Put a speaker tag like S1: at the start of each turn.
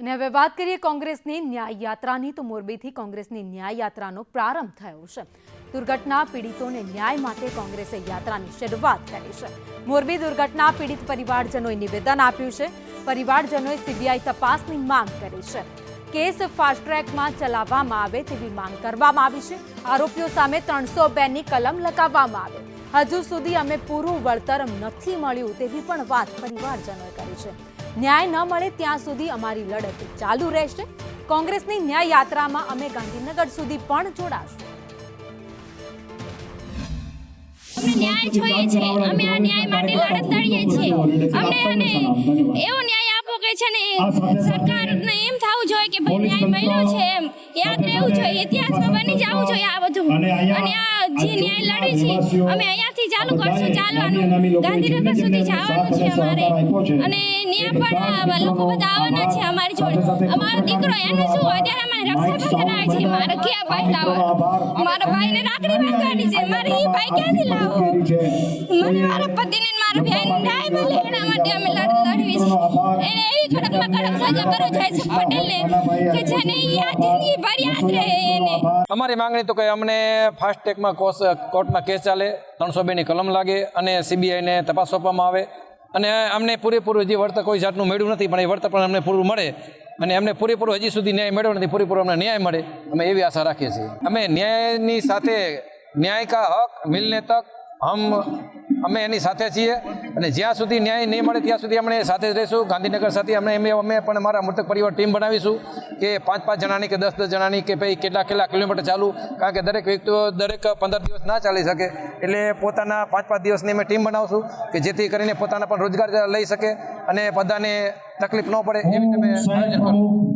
S1: અને હવે વાત કરીએ કોંગ્રેસની ન્યાય યાત્રાની, તો મોરબીથી કોંગ્રેસની ન્યાય યાત્રાનો પ્રારંભ થયો છે. દુર્ઘટના પીડિતોને ન્યાય માટે કોંગ્રેસે યાત્રાની શરૂઆત કરી છે. મોરબી દુર્ઘટના પીડિત પરિવારજનોએ નિવેદન આપ્યું છે. પરિવારજનોએ સીબીઆઈ તપાસની માંગ કરી છે. કેસ ફાસ્ટ ટ્રેકમાં ચલાવવામાં આવે તેવી માંગ કરવામાં આવી છે. આરોપીઓ સામે ત્રણસો બેની કલમ લગાવવામાં આવે. હજુ સુધી અમે પૂરું વળતર નથી મળ્યું તેવી પણ વાત પરિવારજનોએ કરી છે. ન્યાય ન મળે ત્યાં સુધી અમારી લડત ચાલુ રહેશે. કોંગ્રેસની ન્યાય યાત્રામાં અમે ગાંધીનગર સુધી પણ જોડાશું.
S2: અમને ન્યાય જોઈએ છે અમે આ ન્યાય માટે લડત લડીએ છીએ. અમને અને એવો ન્યાય આપો કે છે ને સરકારને એમ થવું જોઈએ કે ભાઈ ન્યાય મળ્યો છે એમ યાદ રહેવું જોઈએ ઇતિહાસમાં બની જવું જોઈએ આ બધું. અને આ જે ન્યાય લડી છે અમે અહીંયાથી ચાલુ કરશું ચાલવાનું. ગાંધીનગર સુધી જવાનું છે અમારે. અને ત્યાં પણ લોકો બધા આવવાના છે અમારી જોડે. અમારો દીકરો એનું શું અત્યારે અમારે રક્ષાબંધન આવે છે મારે ક્યાં ભાઈ લાવો? મારા ભાઈને રાખડી બાંધવાની છે મારે એ ભાઈ ક્યાંથી લાવો? મને મારા પતિને મારા ભાઈને ન્યાય મળે એના માટે અમે લડ લડવી છે એને એવી કડકમાં કડક સજા કરો જયસુખ પટેલને. કે જેને યાદ ભર યાદ રહે એને.
S3: અમારી માંગણી તો કે અમને ફાસ્ટ ટ્રેકમાં કોસ કોર્ટમાં કેસ ચાલે ત્રણસો બેની કલમ લાગે અને સીબીઆઈને તપાસ સોંપવામાં આવે. અને અમને પૂરેપૂરું હજી વળતર કોઈ જાતનું મેળવ્યું નથી પણ એ વળતર પણ અમને પૂરું મળે. અને અમને પૂરેપૂરું હજી સુધી ન્યાય મેળવ્યો નથી પૂરેપૂરો અમને ન્યાય મળે. અમે એવી આશા રાખીએ છીએ. અમે ન્યાયની સાથે ન્યાય કા હક મિલને તક હમ અમે એની સાથે છીએ. અને જ્યાં સુધી ન્યાય નહીં મળે ત્યાં સુધી અમે સાથે જ રહીશું. ગાંધીનગર સાથે અમે અમે અમે પણ અમારા મૃતક પરિવાર ટીમ બનાવીશું કે પાંચ પાંચ જણાની કે દસ દસ જણાની કે ભાઈ કેટલા કેટલા કિલોમીટર ચાલુ કારણ કે દરેક વ્યક્તિઓ દરેક પંદર દિવસ ના ચાલી શકે. એટલે પોતાના પાંચ પાંચ દિવસની અમે ટીમ બનાવશું કે જેથી કરીને પોતાના પણ રોજગાર લઈ શકે અને બધાને તકલીફ ન પડે એવી તમે આયોજન કરશું.